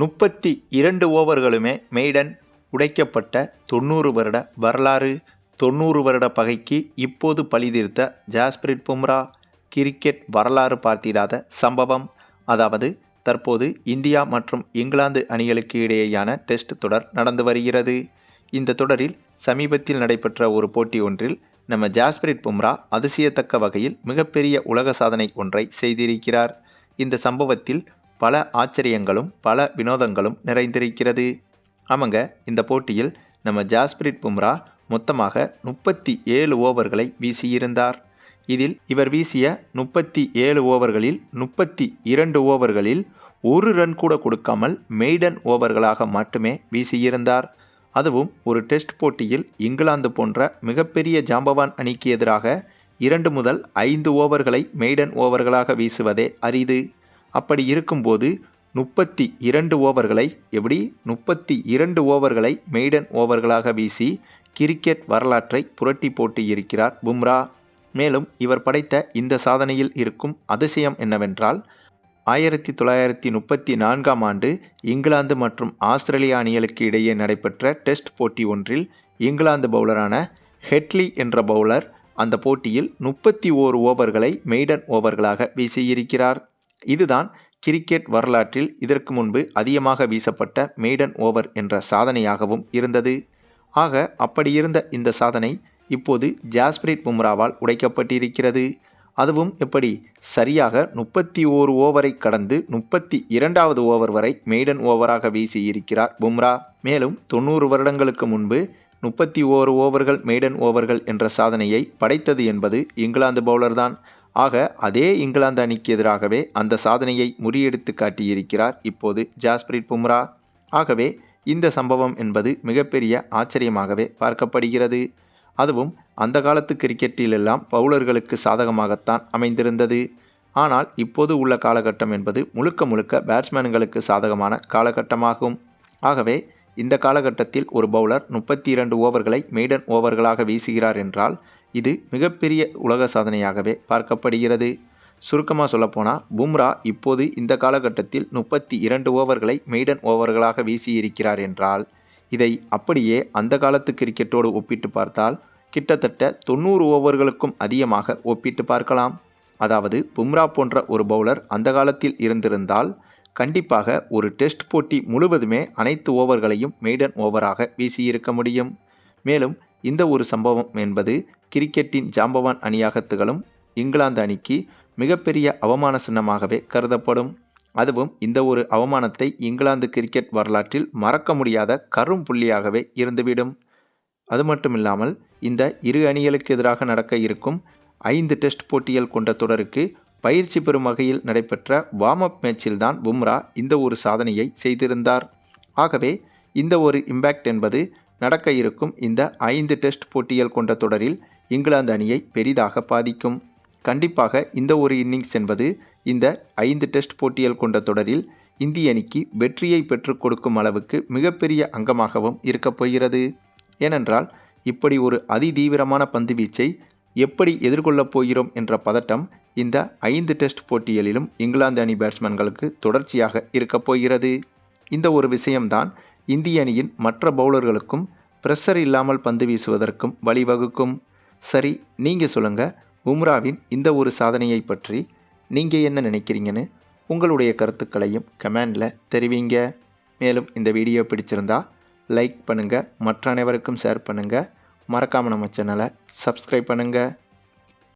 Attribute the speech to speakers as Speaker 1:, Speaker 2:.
Speaker 1: முப்பத்தி இரண்டு ஓவர்களுமே மெய்டன் உடைக்கப்பட்ட தொண்ணூறு வருட வரலாறு தொண்ணூறு வருட பகைக்கு இப்போது பழிதீர்த்த ஜாஸ்பிரிட் பும்ரா கிரிக்கெட் வரலாறு பார்த்திடாத சம்பவம். அதாவது தற்போது இந்தியா மற்றும் இங்கிலாந்து அணிகளுக்கு இடையேயான டெஸ்ட் தொடர் நடந்து வருகிறது. இந்த தொடரில் சமீபத்தில் நடைபெற்ற ஒரு போட்டி ஒன்றில் நம்ம ஜாஸ்பிரிட் பும்ரா அதிசயத்தக்க வகையில் மிகப்பெரிய உலக சாதனை ஒன்றை செய்திருக்கிறார். இந்த சம்பவத்தில் பல ஆச்சரியங்களும் பல வினோதங்களும் நிறைந்திருக்கிறது. ஆமாங்க இந்த போட்டியில் நம்ம ஜாஸ்பிரிட் பும்ரா மொத்தமாக முப்பத்தி ஏழு ஓவர்களை வீசியிருந்தார். இதில் இவர் வீசிய முப்பத்தி ஏழு ஓவர்களில் முப்பத்தி இரண்டு ஓவர்களில் ஒரு ரன் கூட கொடுக்காமல் மெய்டன் ஓவர்களாக மட்டுமே வீசியிருந்தார். அதுவும் ஒரு டெஸ்ட் போட்டியில் இங்கிலாந்து போன்ற மிகப்பெரிய ஜாம்பவான் அணிக்கு எதிராக இரண்டு முதல் ஐந்து ஓவர்களை மெய்டன் ஓவர்களாக வீசுவதே அரிது. அப்படி இருக்கும்போது முப்பத்தி இரண்டு ஓவர்களை எப்படி? முப்பத்தி இரண்டு ஓவர்களை மெய்டன் ஓவர்களாக வீசி கிரிக்கெட் வரலாற்றை புரட்டி போட்டு இருக்கிறார் பும்ரா. மேலும் இவர் படைத்த இந்த சாதனையில் இருக்கும் அதிசயம் என்னவென்றால் ஆயிரத்தி தொள்ளாயிரத்தி முப்பத்தி நான்காம் ஆண்டு இங்கிலாந்து மற்றும் ஆஸ்திரேலியா அணிகளுக்கு இடையே நடைபெற்ற டெஸ்ட் போட்டி ஒன்றில் இங்கிலாந்து பவுலரான ஹெட்லி என்ற பவுலர் அந்த போட்டியில் முப்பத்தி ஓரு ஓவர்களை மெய்டன் ஓவர்களாக வீசியிருக்கிறார். இதுதான் கிரிக்கெட் வரலாற்றில் இதற்கு முன்பு அதிகமாக வீசப்பட்ட மெய்டன் ஓவர் என்ற சாதனையாகவும் இருந்தது. ஆக அப்படி இருந்த இந்த சாதனை இப்போது ஜாஸ்பிரிட் பும்ராவால் உடைக்கப்பட்டிருக்கிறது. அதுவும் எப்படி? சரியாக முப்பத்தி ஓரு ஓவரை கடந்து முப்பத்தி இரண்டாவது ஓவர் வரை மெய்டன் ஓவராக வீசியிருக்கிறார் பும்ரா. மேலும் தொண்ணூறு வருடங்களுக்கு முன்பு முப்பத்தி ஓரு ஓவர்கள் மெய்டன் ஓவர்கள் என்ற சாதனையை படைத்தது என்பது இங்கிலாந்து பவுலர்தான் ஆக அதே இங்கிலாந்து அணிக்கு எதிராகவே அந்த சாதனையை முறியடித்து காட்டியிருக்கிறார் இப்போது ஜாஸ்பிரிட் பும்ரா. ஆகவே இந்த சம்பவம் என்பது மிகப்பெரிய ஆச்சரியமாகவே பார்க்கப்படுகிறது. அதுவும் அந்த காலத்து கிரிக்கெட்டிலெல்லாம் பவுலர்களுக்கு சாதகமாகத்தான் அமைந்திருந்தது. ஆனால் இப்போது உள்ள காலகட்டம் என்பது முழுக்க முழுக்க பேட்ஸ்மேன்களுக்கு சாதகமான காலகட்டமாகும். ஆகவே இந்த காலகட்டத்தில் ஒரு பவுலர் முப்பத்தி இரண்டு ஓவர்களை மெய்டன் ஓவர்களாக வீசுகிறார் என்றால் இது மிகப்பெரிய உலக சாதனையாகவே பார்க்கப்படுகிறது. சுருக்கமாக சொல்லப்போனால் பும்ரா இப்போது இந்த காலகட்டத்தில் முப்பத்தி இரண்டு ஓவர்களை மெய்டன் ஓவர்களாக வீசியிருக்கிறார் என்றால் இதை அப்படியே அந்த காலத்து கிரிக்கெட்டோடு ஒப்பிட்டு பார்த்தால் கிட்டத்தட்ட தொண்ணூறு ஓவர்களுக்கும் அதிகமாக ஒப்பிட்டு பார்க்கலாம். அதாவது பும்ரா போன்ற ஒரு பவுலர் அந்த காலத்தில் இருந்திருந்தால் கண்டிப்பாக ஒரு டெஸ்ட் போட்டி முழுவதுமே அனைத்து ஓவர்களையும் மெய்டன் ஓவராக வீசியிருக்க முடியும். மேலும் இந்த ஒரு சம்பவம் என்பது கிரிக்கெட்டின் ஜாம்பவான் அணியாக திகழும் இங்கிலாந்து அணிக்கு மிகப்பெரிய அவமான சின்னமாகவே கருதப்படும். அதுவும் இந்த ஒரு அவமானத்தை இங்கிலாந்து கிரிக்கெட் வரலாற்றில் மறக்க முடியாத கரும் புள்ளியாகவே இருந்துவிடும். அது மட்டுமில்லாமல் இந்த இரு அணிகளுக்கு எதிராக நடக்க இருக்கும் ஐந்து டெஸ்ட் போட்டிகள் கொண்ட தொடருக்கு பயிற்சி பெறும் வகையில் நடைபெற்ற வார்ம் அப் மேட்சில்தான் பும்ரா இந்த ஒரு சாதனையை செய்திருந்தார். ஆகவே இந்த ஒரு இம்பேக்ட் என்பது நடக்க இருக்கும் இந்த ஐந்து டெஸ்ட் போட்டிகள் கொண்ட தொடரில் இங்கிலாந்து அணியை பெரிதாக பாதிக்கும். கண்டிப்பாக இந்த ஒரு இன்னிங்ஸ் என்பது இந்த ஐந்து டெஸ்ட் போட்டிகள் கொண்ட தொடரில் இந்திய அணிக்கு வெற்றியை பெற்றுக் கொடுக்கும் அளவுக்கு மிகப்பெரிய அங்கமாகவும் இருக்கப் போகிறது. ஏனென்றால் இப்படி ஒரு அதிதீவிரமான பந்து வீச்சை எப்படி எதிர்கொள்ளப் போகிறோம் என்ற பதட்டம் இந்த ஐந்து டெஸ்ட் போட்டிகளிலும் இங்கிலாந்து அணி பேட்ஸ்மேன்களுக்கு தொடர்ச்சியாக இருக்கப் போகிறது. இந்த ஒரு விஷயம்தான் இந்திய அணியின் மற்ற பவுலர்களுக்கும் ப்ரெஷர் இல்லாமல் பந்து வீசுவதற்கும் வழிவகுக்கும். சரி நீங்கள் சொல்லுங்கள் உம்ராவின் இந்த ஒரு சாதனையை பற்றி நீங்கள் என்ன நினைக்கிறீங்கன்னு? உங்களுடைய கருத்துக்களையும் கமெண்டில் தெரிவிங்க. மேலும் இந்த வீடியோ பிடிச்சிருந்தா லைக் பண்ணுங்கள் மற்ற அனைவருக்கும் ஷேர் பண்ணுங்கள் மறக்காமல் நம்ம சேனலை சப்ஸ்கிரைப் பண்ணுங்கள்